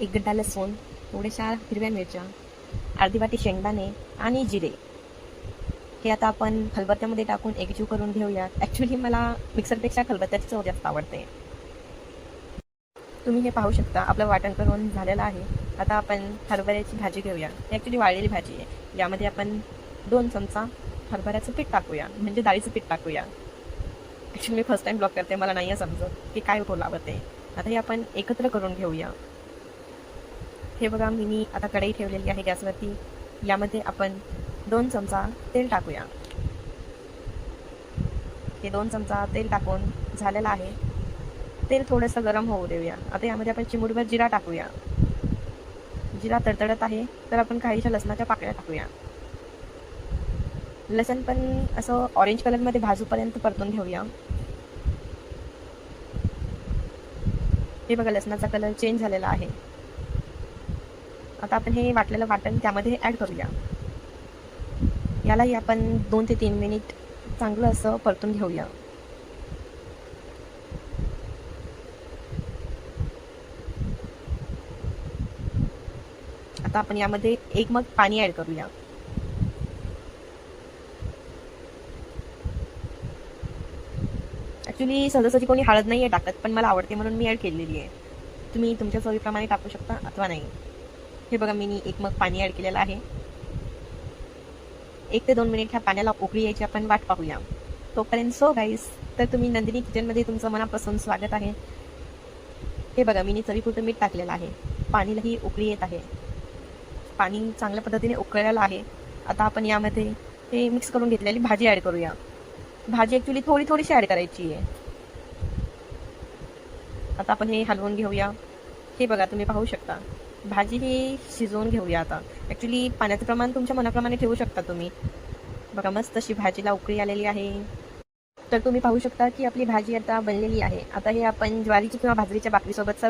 एक गड्डा लसूण थोड्याशा हिरव्या मिरच्या अर्धी वाटी शेंगदाणे आणि जिरे. हे आता आपण खलबत्त्यामध्ये टाकून एकजीव करून घेऊया ॲक्च्युली मला मिक्सरपेक्षा खलबत्त्याची चव जास्त आवडते. तुम्ही हे पाहू शकता आपलं वाटण करून झालेलं आहे. आता आपण हरभऱ्याची भाजी घेऊया. ही ॲक्च्युली वाळलेली भाजी आहे. यामध्ये आपण दोन चमचा हरभऱ्याचं पीठ टाकूया. म्हणजे डाळीचं पीठ टाकूया. ॲक्च्युली मी फर्स्ट टाइम ब्लॉक करते मला नाही आहे समजत की काय बोलावं ते. आता हे आपण एकत्र करून घेऊया. हे बघा मी मी आता कढई ठेवलेली आहे गॅसवरती. यामध्ये आपण दोन चमचा तेल टाकूया. हे दोन चमचा तेल टाकून झालेलं आहे. तेल थोडंसं गरम होऊ देऊया. आता यामध्ये आपण चिमुडभर जिरा टाकूया. जिरा तडतडत आहे तर आपण काहीशा लसणाच्या पाकळ्या टाकूया. लसण पण असं ऑरेंज कलरमध्ये भाजूपर्यंत परतून घेऊया. हे बघा लसणाचा कलर चेंज झालेला आहे. आता आपण हे वाटलेलं वाटण त्यामध्ये ॲड करूया. यालाही आपण दोन ते तीन मिनिट चांगलं असं परतून घेऊया. आता आपण यामध्ये एक मग पाणी ॲड करूया. ॲक्च्युली सहजासहजी कोणी हळद नाही आहे टाकत पण मला आवडते म्हणून मी ॲड केलेली आहे तुम्ही तुमच्या चवीप्रमाणे टाकू शकता अथवा नाही. हे बघा मी एक मग पाणी ॲड केलेलं आहे. एक ते दोन मिनिट ह्या पाण्याला उकळी यायची आपण वाट पाहूया. तोपर्यंत सो गाईस तर तुम्ही नंदिनी किचनमध्ये तुमचं मनापासून स्वागत आहे. हे बघा मी चवीपुरतं मीठ टाकलेलं आहे. पाणीलाही उकळी येत आहे. पाणी चांगल्या पद्धतीने उकळलेलं आहे. आता आपण यामध्ये हे मिक्स करून घेतलेली भाजी ॲड करूया. भाजी ॲक्च्युली थोडी थोडीशी ॲड करायची आहे. आता आपण हे हलवून घेऊया. हे बघा तुम्ही पाहू शकता. भाजी ही शिजवून घेऊया आता. ॲक्च्युली पाण्याचं प्रमाण तुमच्या मनाप्रमाणे ठेवू शकता तुम्ही. बघा मस्त अशी भाजीला उकळी आलेली आहे. तर तुम्ही पाहू शकता की आपली भाजी आता बनलेली आहे. आता हे आपण ज्वारीची किंवा बाजरीच्या भाकरीसोबत सर्व